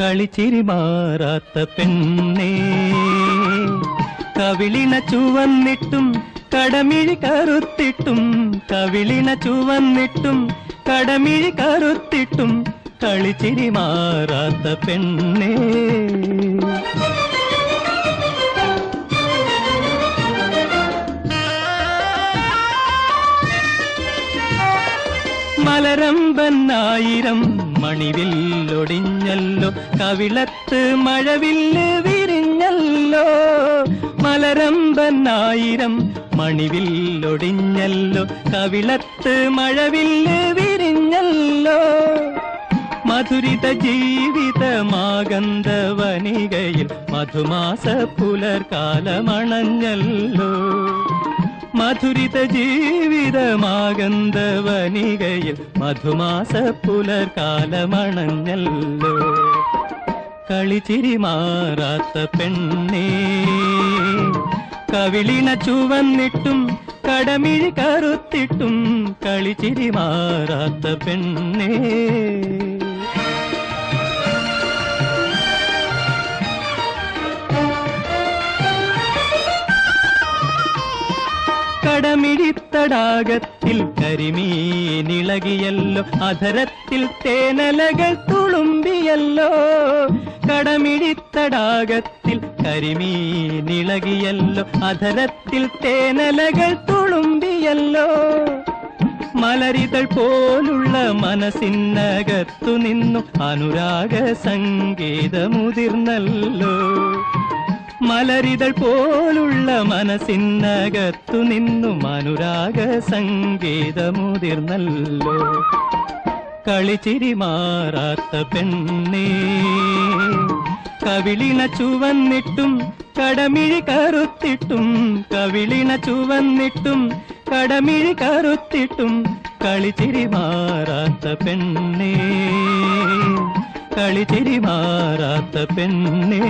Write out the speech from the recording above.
കളിച്ചിരി മാറാത്ത പെണ്ണേ. കവിളിണ ചുവന്നിട്ടും കടമിഴി കറുത്തിട്ടും കവിളിണ ചുവന്നിട്ടും കടമിഴി കറുത്തിട്ടും കളിച്ചിരി മാറാത്ത പെണ്ണേ. മലരമ്പനായിരം മണിവില്ലൊടിഞ്ഞല്ലോ കവിളത്ത് മഴവില്ല് വിരിഞ്ഞല്ലോ മലരമ്പനായിരം മണിവില്ലൊടിഞ്ഞല്ലോ കവിളത്ത് മഴവില്ല് വിരിഞ്ഞല്ലോ. മധുരിത ജീവിതമാകന്ത വനികയിൽ മധുമാസ പുലർകാലമണഞ്ഞല്ലോ. മധുരിത ജീവിതമാകന്ത വനികയിൽ മധുമാസ പുലർകാലമണഞ്ഞല്ലോ. കളിച്ചിരി മാറാത്ത പെണ്ണേ. കവിളിണ ചുവന്നിട്ടും കടമിഴി കറുത്തിട്ടും കളിച്ചിരി മാറാത്ത പെണ്ണേ. കടമിഴിത്തടാകത്തിൽ കരിമീനിളകിയല്ലോ അധരത്തിൽ തേനലകൾ തുളുമ്പിയല്ലോ. കടമിഴിത്തടാകത്തിൽ കരിമീനിളകിയല്ലോ അധരത്തിൽ തേനലകൾ തുളുമ്പിയല്ലോ. മലരിതൾ പോലുള്ള മനസ്സിനകത്തു നിന്നു അനുരാഗ സംഗീതമുതിർന്നല്ലോ. മലരിതൾ പോലുള്ള മനസ്സിനകത്തു നിന്നും അനുരാഗ സംഗീതമുതിർന്നല്ലോ കളിച്ചിരി മാറാത്ത പെണ്ണേ. കവിളിണ ചുവന്നിട്ടും കടമിഴി കറുത്തിട്ടും കവിളിണ ചുവന്നിട്ടും കടമിഴി കറുത്തിട്ടും കളിച്ചിരി മാറാത്ത പെണ്ണേ. കളിച്ചിരി മാറാത്ത പെണ്ണേ.